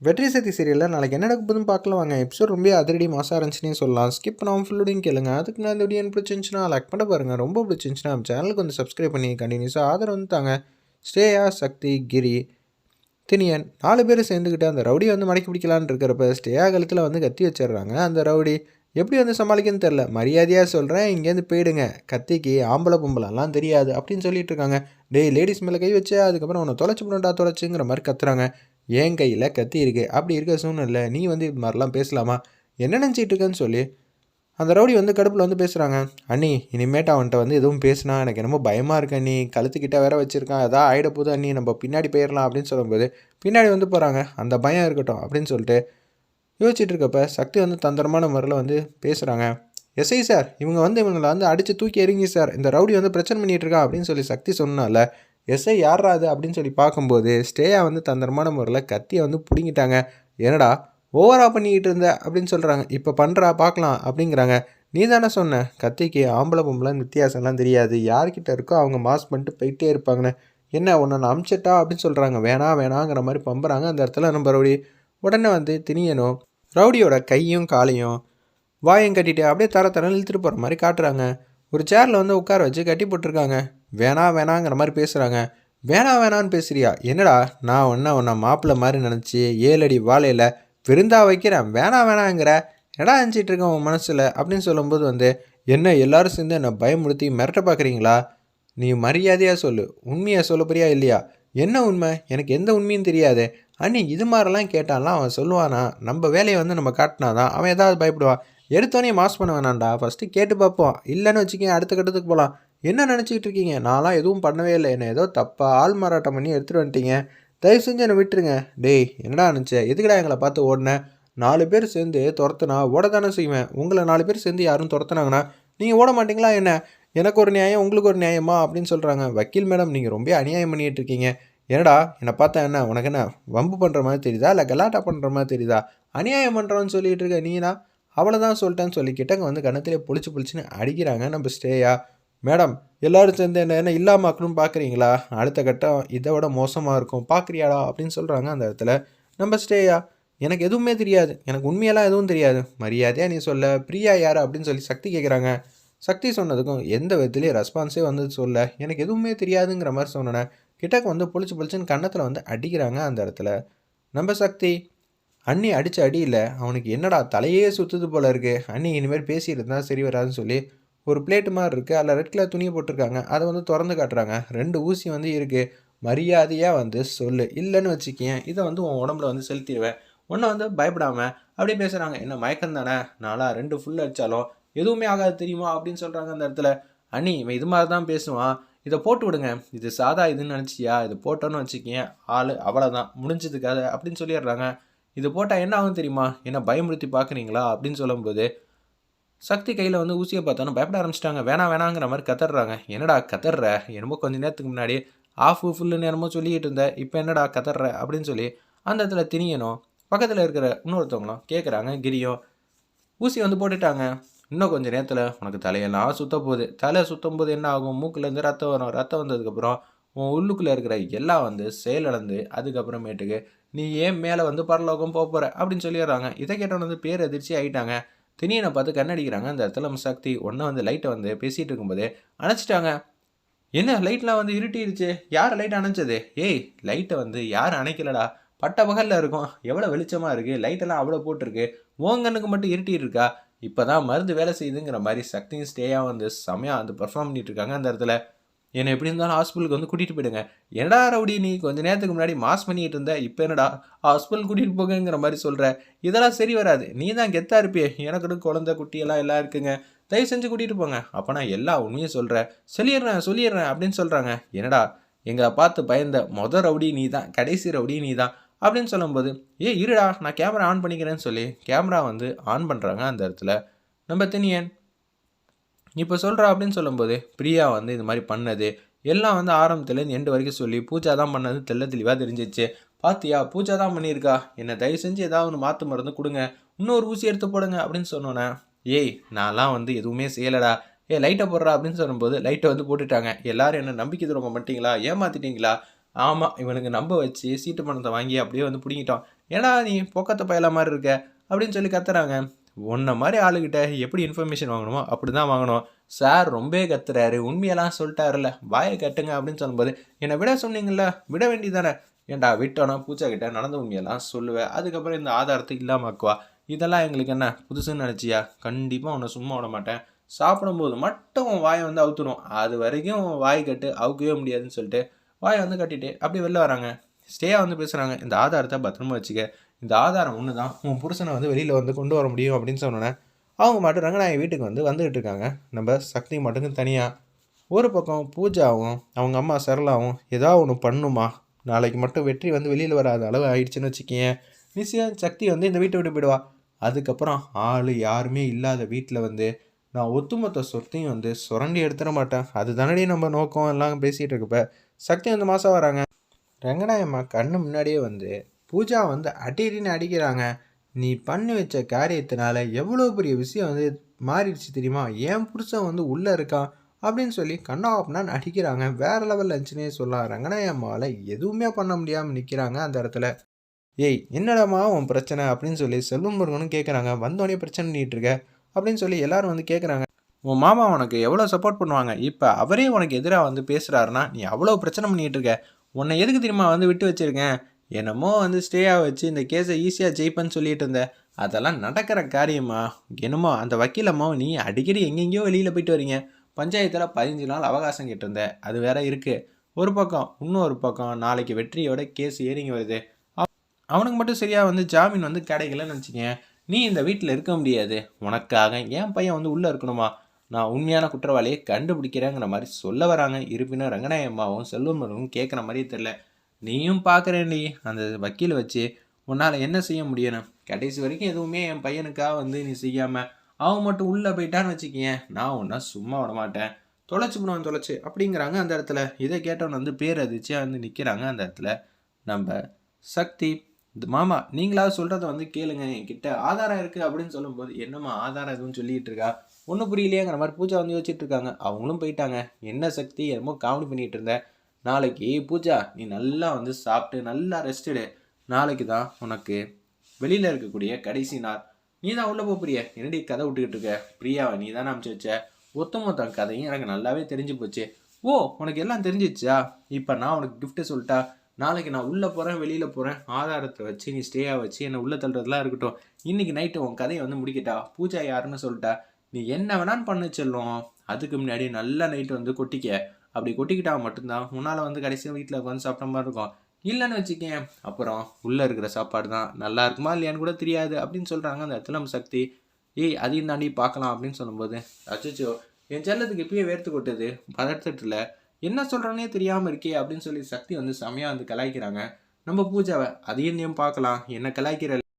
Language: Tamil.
வெற்றி சக்தி சீரியலில் நாளைக்கு என்ன நடக்க போதுன்னு பார்க்கலாம். வாங்க எபிசோட் ரொம்ப அதிரடி மாசாக இருந்துச்சுன்னே சொல்லலாம். ஸ்கிப் நான் ஃபுல்லோடையும் கேளுங்க. அதுக்கு நான் இந்த வீடியோ பிடிச்சிருந்துச்சுன்னா லைக் பண்ண பாருங்கள் ரொம்ப பிடிச்சிருந்துச்சுன்னா சேனலுக்கு வந்து சப்ஸ்கிரைப் பண்ணி கண்டினியூஸாக ஆதரவு வந்து தாங்க. ஸ்ரேயா சக்தி கிரி தினியன் நாலு பேர் சேர்ந்துக்கிட்டு அந்த ரவுடி வந்து மடக்கி பிடிக்கலான்னு இருக்கிறப்ப ஸ்டேயா கழுத்தில் வந்து கத்தி வச்சிடுறாங்க. அந்த ரவுடி எப்படி வந்து சமாளிக்கன்னு தெரில மரியாதையாக சொல்கிறேன் இங்கேருந்து போயிடுங்க. கத்திக்கு ஆம்பளை பொம்பளைலாம் தெரியாது அப்படின்னு சொல்லிட்டு இருக்காங்க. டேய் லேடிஸ் மேலே கை வச்சு அதுக்கப்புறம் உன்னை தொலைச்சி போடா தொலைச்சுங்கிற மாதிரி கத்துறாங்க. என் கையில் கத்தி இருக்குது அப்படி இருக்க சூழ்நிலை நீ வந்து இது மாதிரிலாம் பேசலாமா? என்ன நினச்சிட்டு இருக்கேன்னு சொல்லி அந்த ரவுடி வந்து கடுப்பில் வந்து பேசுகிறாங்க அண்ணி இனிமேட்டு அவன்கிட்ட வந்து எதுவும் பேசினா எனக்கு என்னமோ பயமாக இருக்கு அண்ணி. கழுத்துக்கிட்ட வேற வச்சுருக்கான். ஏதாவது ஆகிட போது அண்ணி. நம்ம பின்னாடி போயிடலாம் அப்படின்னு சொல்லும்போது பின்னாடி வந்து போகிறாங்க அந்த பயம் இருக்கட்டும் அப்படின்னு சொல்லிட்டு யோசிச்சுட்டு இருக்கப்ப சக்தி வந்து தந்திரமான முறையில் வந்து பேசுகிறாங்க எஸ்ஐ சார் இவங்க வந்து இவங்களை வந்து அடித்து தூக்கி எறிங்கி சார். இந்த ரவுடி வந்து பிரச்சனை பண்ணிகிட்டு இருக்கான் அப்படின்னு சொல்லி சக்தி சொன்னால எஸ்ஐ யாரா அது அப்படின்னு சொல்லி பார்க்கும்போது ஸ்டேயா வந்து தந்திரமான முறையில் கத்தியை வந்து பிடிங்கிட்டாங்க. என்னடா ஓவரா பண்ணிக்கிட்டு இருந்த அப்படின்னு சொல்கிறாங்க இப்போ பண்ணுறா பார்க்கலாம் அப்படிங்கிறாங்க. நீ தானே சொன்ன கத்திக்கு ஆம்பளை பொம்பளை வித்தியாசம்லாம் தெரியாது. யார்கிட்ட இருக்கோ அவங்க மாஸ் பண்ணிட்டு போயிட்டே இருப்பாங்கன்னு. என்ன உன்னை நான் அமிச்சிட்டா அப்படின்னு சொல்கிறாங்க வேணாம் வேணாங்கிற மாதிரி பம்புறாங்க அந்த இடத்துல நம்ம ரவுடி. உடனே வந்து திணியணும் ரவுடியோட கையும் காலையும் வாயும் கட்டிட்டு அப்படியே தர தரம் இழுத்துட்டு போகிற மாதிரி காட்டுறாங்க. ஒரு சேரில் வந்து உட்கார வச்சு கட்டி போட்டிருக்காங்க. வேணாம் வேணாங்கிற மாதிரி பேசுகிறாங்க வேணாம் வேணான்னு பேசுறியா? என்னடா நான் ஒன்றை உன்னை மாப்பிள்ளை மாதிரி நினச்சி ஏழடி வாழையில் விருந்தா வைக்கிறேன். வேணாம் வேணாங்கிற. எடா நினச்சிட்டு இருக்கேன் உன் மனசில்? அப்படின்னு சொல்லும்போது வந்து என்ன எல்லாரும் சேர்ந்து என்னை பயமுறுத்தி மிரட்ட பார்க்குறீங்களா நீ மரியாதையாக சொல்லு. உண்மையை சொல்ல போறியா இல்லையா? என்ன உண்மை? எனக்கு எந்த உண்மையும் தெரியாது. அண்ணி இது மாதிரிலாம் கேட்டாலாம் அவன் சொல்லுவானா? நம்ம வேலையை வந்து நம்ம காட்டினாதான் அவன் ஏதாவது பயப்படுவான். எடுத்தோடனே மாஸ் பண்ண வேணாம்டா. ஃபஸ்ட்டு கேட்டு பார்ப்போம். இல்லைன்னு வச்சுக்கேன் அடுத்த கட்டத்துக்கு போகலாம் என்ன நினச்சிக்கிட்டு இருக்கீங்க? நான்லாம் எதுவும் பண்ணவே இல்லை. என்னை ஏதோ தப்பாக ஆள் மாறாட்டம் பண்ணி எடுத்துகிட்டு வந்துட்டீங்க. தயவு செஞ்சு என்னை விட்டுருங்க. டேய் என்னடா நினச்ச? எதுக்குடா எங்களை பார்த்து ஓடினேன் நாலு பேர் சேர்ந்து துரத்துனா ஓட தானே செய்வேன். உங்களை நாலு பேர் சேர்ந்து யாரும் துரத்துனாங்கன்னா நீங்கள் ஓட மாட்டீங்களா என்ன? எனக்கு ஒரு நியாயம் உங்களுக்கு ஒரு நியாயமா? அப்படின்னு சொல்கிறாங்க வக்கீல் மேடம் நீங்கள் ரொம்ப அநியாயம் பண்ணிகிட்டு இருக்கீங்க. என்னடா என்னை பார்த்தா என்ன? உனக்கு என்ன வம்பு பண்ணுற மாதிரி தெரியுதா? இல்லை கலாட்டா பண்ணுற மாதிரி தெரியுதா? அநியாயம் பண்ணுறோன்னு சொல்லிகிட்டு இருக்க நீனா? அவ்வளோதான் சொல்லிட்டேன்னு சொல்லி அங்கே வந்து கணத்திலே புளிச்சு புளிச்சுன்னு அடிக்கிறாங்க. நம்ம ஸ்டேயா மேடம் எல்லாரும் சேர்ந்து என்ன என்ன இல்லாமக்கணும் பார்க்குறீங்களா அடுத்த கட்டம் இதை விட மோசமாக இருக்கும். பார்க்குறியாடா அப்படின்னு சொல்கிறாங்க அந்த இடத்துல. நம்ம ஸ்டேயா எனக்கு எதுவுமே தெரியாது. எனக்கு உண்மையெல்லாம் எதுவும் தெரியாது. மரியாதையாக நீ சொல்ல பிரியா யார் அப்படின்னு சொல்லி சக்தி கேட்குறாங்க சக்தி சொன்னதுக்கும் எந்த விதத்துலேயும் ரெஸ்பான்ஸே வந்து சொல்ல எனக்கு எதுவுமே தெரியாதுங்கிற மாதிரி சொன்னேன் கிட்டக்கு வந்து பொழிச்சு பொழிச்சுன்னு கன்னத்தில் வந்து அடிக்கிறாங்க அந்த இடத்துல. நம்ம சக்தி அண்ணி அடித்த அடியில் அவனுக்கு என்னடா தலையே சுற்றுது போல இருக்குது அண்ணி இனிமேல் பேசிட்டு சரி வராதுன்னு சொல்லி ஒரு பிளேட்டு மாதிரி இருக்குது அதில் ரெட் கலர் துணியை போட்டிருக்காங்க. அதை வந்து திறந்து காட்டுறாங்க. ரெண்டு ஊசி வந்து இருக்குது மரியாதையாக வந்து சொல்லு. இல்லைன்னு வச்சுக்கேன் இதை வந்து உன் உடம்புல வந்து செலுத்திடுவேன். ஒன்றை வந்து பயப்படாமல் அப்படியே பேசுகிறாங்க என்ன மயக்கம் தானே? நாளா ரெண்டு ஃபுல் அடித்தாலும் எதுவுமே ஆகாது தெரியுமா? அப்படின்னு சொல்கிறாங்க அந்த இடத்துல. அண்ணி இவன் இது மாதிரி தான் பேசுவான். இதை போட்டு விடுங்க. இது சாதா இதுன்னு நினச்சியா இது போட்டோன்னு வச்சுக்கேன் ஆள் அவ்வளோதான் முடிஞ்சதுக்காக அப்படின்னு சொல்லிடுறாங்க. இது போட்டால் என்ன ஆகும் தெரியுமா? என்ன பயமுறுத்தி பார்க்குறீங்களா? அப்படின்னு சொல்லும்போது சக்தி கையில் வந்து ஊசியை பார்த்தாலும் பயப்பட ஆரம்பிச்சிட்டாங்க. வேணாம் வேணாங்கிற மாதிரி கதறாங்க என்னடா கதற என்னமோ கொஞ்ச நேரத்துக்கு முன்னாடி ஆஃப் ஃபுல்லுன்னு என்னமோ சொல்லிக்கிட்டு இருந்த. இப்போ என்னடா கதற அப்படின்னு சொல்லி அந்த இடத்துல திணியனும் பக்கத்தில் இருக்கிற இன்னொருத்தவங்களும் கேட்குறாங்க கிரியும் ஊசி வந்து போட்டுட்டாங்க. இன்னும் கொஞ்சம் நேரத்தில் உனக்கு தலையெல்லாம் சுத்த போகுது. தலை சுத்தும் போது என்ன ஆகும்? மூக்குலேருந்து ரத்தம் வரும். ரத்தம் வந்ததுக்கப்புறம் உன் உள்ளுக்குள்ளே இருக்கிற எல்லாம் வந்து செயலிழந்து அதுக்கப்புறமேட்டுக்கு நீ ஏன் மேலே வந்து பரலோகம் போக போகிற அப்படின்னு சொல்லிடுறாங்க. இதை கேட்டவன் வந்து பேர் அதிர்ச்சி ஆகிட்டாங்க தினியனை பார்த்து கண்ணடிக்கிறாங்க. அந்த இடத்துல நம்ம சக்தி ஒன்றை வந்து லைட்டை வந்து பேசிகிட்டு இருக்கும்போதே அணைச்சிட்டாங்க. என்ன லைட்லாம் வந்து இருட்டிடுச்சு யார் லைட் அணைச்சது? ஏய் லைட்டை வந்து யார் அணைக்கலடா. பட்ட பகலில் இருக்கும். எவ்வளோ வெளிச்சமாக இருக்குது லைட்டெல்லாம் அவ்வளோ போட்டிருக்கு. ஓங்கனுக்கு மட்டும் இருட்டிட்டு இருக்கா இப்போ தான் மருந்து வேலை செய்யுதுங்கிற மாதிரி சக்தியும் ஸ்டேயாக வந்து செமையாக வந்து பர்ஃபார்ம் பண்ணிட்டு இருக்காங்க அந்த இடத்துல. என்னை எப்படி இருந்தாலும் ஹாஸ்பிட்டலுக்கு வந்து கூட்டிகிட்டு போயிடுங்க. என்னடா ரவுடி நீ கொஞ்ச நேரத்துக்கு முன்னாடி மாஸ் பண்ணிகிட்டு இருந்த இப்போ என்னடா ஹாஸ்பிட்டல் கூட்டிகிட்டு போகங்கிற மாதிரி சொல்கிற இதெல்லாம் சரி வராது. நீ தான் கெத்தாக இருப்பியே. எனக்கு குழந்தை குட்டியெல்லாம் எல்லாம் இருக்குங்க. தயவு செஞ்சு கூட்டிகிட்டு போங்க. அப்போ நான் எல்லா உண்மையும் சொல்கிறேன் சொல்லிடுறேன் சொல்லிடுறேன் அப்படின்னு சொல்கிறாங்க என்னடா எங்களை பார்த்து பயந்த மொத ரவுடி நீ தான் கடைசி ரவுடி நீ தான் அப்படின்னு சொல்லும்போது ஏ இருடா நான் கேமரா ஆன் பண்ணிக்கிறேன்னு சொல்லி கேமரா வந்து ஆன் பண்ணுறாங்க அந்த இடத்துல. நம்ம தினியன் நீ இப்போ சொல்கிறா அப்படின்னு சொல்லும்போது பிரியா வந்து இது மாதிரி பண்ணது. எல்லாம் வந்து ஆரம்பத்துலேருந்து எண்டு வரைக்கும் சொல்லி பூஜா தான் பண்ணது தெல்ல தெளிவாக தெரிஞ்சிச்சு. பாத்தியா பூஜா தான் பண்ணியிருக்கா. என்னை தயவு செஞ்சு ஏதாவது ஒன்று மாற்று மருந்து கொடுங்க. இன்னொரு ஊசி எடுத்து போடுங்க அப்படின்னு சொன்னோன்னே ஏய் நான்லாம் வந்து எதுவுமே செய்யலடா. ஏ லைட்டை போடுறா அப்படின்னு சொல்லும்போது லைட்டை வந்து போட்டுட்டாங்க. எல்லாரும் என்ன நம்பிக்கை துரோகம் மாட்டீங்களா ஏமாத்திட்டீங்களா? ஆமாம் இவனுக்கு நம்ப வச்சு சீட்டு பணத்தை வாங்கி அப்படியே வந்து பிடிங்கிட்டோம். ஏடா நீ பொக்கத்தை பயல மாதிரி இருக்க? அப்படின்னு சொல்லி கத்துறாங்க. உன்னை மாதிரி ஆளுகிட்ட எப்படி இன்ஃபர்மேஷன் வாங்கணுமோ அப்படி தான் வாங்கணும். சார் ரொம்ப கத்துறாரு. உண்மையெல்லாம் சொல்லிட்டாருல்ல. வாயை கட்டுங்க அப்படின்னு சொல்லும்போது என்னை விட சொன்னீங்கல்ல? விட வேண்டியதானே ஏன்டா விட்டோன்னா பூச்சா கிட்ட நடந்த உண்மையெல்லாம் சொல்லுவேன் அதுக்கப்புறம் இந்த ஆதாரத்தை இல்லாமக்குவா இதெல்லாம் எங்களுக்கு என்ன புதுசுன்னு நினச்சியா? கண்டிப்பாக உன்னை சும்மா விட மாட்டேன். சாப்பிடும்போது மட்டும் உன் வாயை வந்து அவுத்துடும் அது வரைக்கும் வாய் கட்டு அவுக்கவே முடியாதுன்னு சொல்லிட்டு வாயை வந்து கட்டிட்டு அப்படி வெளில வராங்க. ஸ்டேயாக வந்து பேசுகிறாங்க இந்த ஆதாரத்தை பத்திரமா வச்சுக்க. இந்த ஆதாரம் ஒன்று தான் உன் புருஷனை வந்து வெளியில் வந்து கொண்டு வர முடியும் அப்படின்னு சொன்னோன்னே அவங்க மட்டும் ரங்கநாயகி வீட்டுக்கு வந்து வந்துகிட்டு இருக்காங்க. நம்ம சக்தி மட்டும் தனியாக ஒரு பக்கம் பூஜாவும் அவங்க அம்மா சரளாவும் ஏதாவது ஒன்று பண்ணுமா? நாளைக்கு மட்டும் வெற்றி வந்து வெளியில் வராத அளவு ஆயிடுச்சுன்னு வச்சுக்கேன் நிச்சயம் சக்தி வந்து இந்த வீட்டை விட்டு போயிடுவா. அதுக்கப்புறம் ஆள் யாருமே இல்லாத வீட்டில் வந்து நான் ஒத்துமொத்த சொத்தையும் வந்து சுரண்டி எடுத்துட மாட்டேன். அது தானடி நம்ம நோக்கம் எல்லாம் பேசிகிட்டு இருக்கப்ப சக்தி வந்து மாதம் வராங்க. ரங்கநாயம்மா கண்ணு முன்னாடியே வந்து பூஜா வந்து அடிடின்னு அடிக்கிறாங்க. நீ பண்ணி வச்ச காரியத்தினால எவ்வளோ பெரிய விஷயம் வந்து மாறிடுச்சு தெரியுமா? என் புருஷன் வந்து உள்ளே இருக்கான்? அப்படின்னு சொல்லி கண்ணாப்பனான்னு அடிக்கிறாங்க. வேறு லெவலில் இருந்துச்சுன்னே சொல்லலாம். ரங்கநாயம்மாவில் எதுவுமே பண்ண முடியாமல் நிற்கிறாங்க அந்த இடத்துல. ஏய் என்னடாமா உன் பிரச்சனை அப்படின்னு சொல்லி செல்வம் முருகனும் கேட்குறாங்க வந்தோடனே பிரச்சனை பண்ணிகிட்டு இருக்க அப்படின்னு சொல்லி எல்லாரும் வந்து கேட்குறாங்க உன் மாமா உனக்கு எவ்வளோ சப்போர்ட் பண்ணுவாங்க? இப்போ அவரே உனக்கு எதிராக வந்து பேசுகிறாருன்னா நீ அவ்வளோ பிரச்சனை பண்ணிகிட்டு இருக்க. உன்னை எதுக்கு தெரியுமா வந்து விட்டு வச்சிருக்கேன்? என்னமோ வந்து ஸ்டேயாக வச்சு இந்த கேஸை ஈஸியாக ஜெயிப்பேன்னு சொல்லிட்டு இருந்தேன் அதெல்லாம் நடக்கிற காரியமா? என்னமோ அந்த வக்கீலம்மா நீ அடிக்கடி எங்கெங்கேயோ வெளியில் போயிட்டு வரீங்க. பஞ்சாயத்தில் பதினஞ்சு நாள் அவகாசம் கேட்டிருந்தேன் அது வேற இருக்குது ஒரு பக்கம் இன்னொரு பக்கம் நாளைக்கு வெற்றியோட கேஸ் ஏறிங்க வருது. அவனுக்கு மட்டும் சரியாக வந்து ஜாமீன் வந்து கிடைக்கலன்னு வச்சுக்கேன் நீ இந்த வீட்டில் இருக்க முடியாது. உனக்காக என் பையன் வந்து உள்ளே இருக்கணுமா? நான் உண்மையான குற்றவாளியை கண்டுபிடிக்கிறேங்கிற மாதிரி சொல்ல வராங்க. இருப்பினும் ரங்கநாயம்மாவும் செல்வமரும் கேட்குற மாதிரியே தெரில நீயும் பார்க்குறேன்டி. அந்த வக்கீலை வச்சு உன்னால் என்ன செய்ய முடியணும்? கடைசி வரைக்கும் எதுவுமே என் பையனுக்காக வந்து நீ செய்யாமல் அவன் மட்டும் உள்ளே போயிட்டான்னு வச்சுக்கேன் நான் ஒன்றா சும்மா விட மாட்டேன். தொலைச்சு போடுவான் தொலைச்சு அப்படிங்கிறாங்க அந்த இடத்துல. இதை கேட்டவன் வந்து பேர் அதிர்ச்சியாக வந்து நிற்கிறாங்க அந்த இடத்துல. நம்ம சக்தி மாமா நீங்களாவது சொல்கிறத வந்து கேளுங்க. என்கிட்ட ஆதாரம் இருக்குது அப்படின்னு சொல்லும்போது என்னம்மா ஆதாரம் எதுவும் சொல்லிகிட்டு இருக்கா? ஒன்றும் புரியலையேங்கிற மாதிரி பூஜா வந்து யோசிச்சுட்டு இருக்காங்க. அவங்களும் போயிட்டாங்க. என்ன சக்தி என்னமோ காமெடி பண்ணிகிட்டு இருந்தேன் நாளைக்கு பூஜா நீ நல்லா வந்து சாப்பிட்டு நல்லா ரெஸ்டடு நாளைக்கு தான் உனக்கு வெளியில் இருக்கக்கூடிய கடைசி நாள். நீ தான் உள்ளே போக பிரியா? என்னடி கதை விட்டுக்கிட்டு இருக்க? பிரியாவை நீ தானே அமுச்சு வச்ச? ஒத்தமொத்த கதையும் எனக்கு நல்லாவே தெரிஞ்சு போச்சு. ஓ உனக்கு எல்லாம் தெரிஞ்சிச்சா இப்போ நான் உனக்கு கிஃப்ட்டு சொல்லிட்டா நாளைக்கு நான் உள்ளே போகிறேன் வெளியில் போகிறேன் ஆதாரத்தை வச்சு நீ ஸ்டேயாக வச்சு என்னை உள்ளே தள்ளுறதுலாம் இருக்கட்டும். இன்றைக்கி நைட்டு உன் கதையை வந்து முடிக்கட்டா? பூஜா யாருன்னு சொல்லிட்டா? நீ என்ன வேணாலும் பண்ண செல்லும் அதுக்கு முன்னாடி நல்ல நைட்டு வந்து கொட்டிக்க. அப்படி கொட்டிக்கிட்டா மட்டும்தான் உன்னால் வந்து கடைசியாக வீட்டில் உட்காந்து சாப்பிட்ட மாதிரி இருக்கும். இல்லைன்னு வச்சுக்கேன். அப்புறம் உள்ளே இருக்கிற சாப்பாடு தான். நல்லா இருக்குமா இல்லையான்னு கூட தெரியாது அப்படின்னு சொல்கிறாங்க அந்த இடத்துல சக்தி. ஏய் அதையும் தாண்டி பார்க்கலாம் அப்படின்னு சொல்லும்போது அச்சோ என் செல்லத்துக்கு இப்பயே வேர்த்து கொட்டுது. பதட்டத்தில் என்ன சொல்கிறேன்னே தெரியாமல் இருக்கே அப்படின்னு சொல்லி சக்தி வந்து செமையாக வந்து கலாய்க்கிறாங்க. நம்ம பூஜாவை அதையும் பார்க்கலாம். என்ன கலாய்க்கிற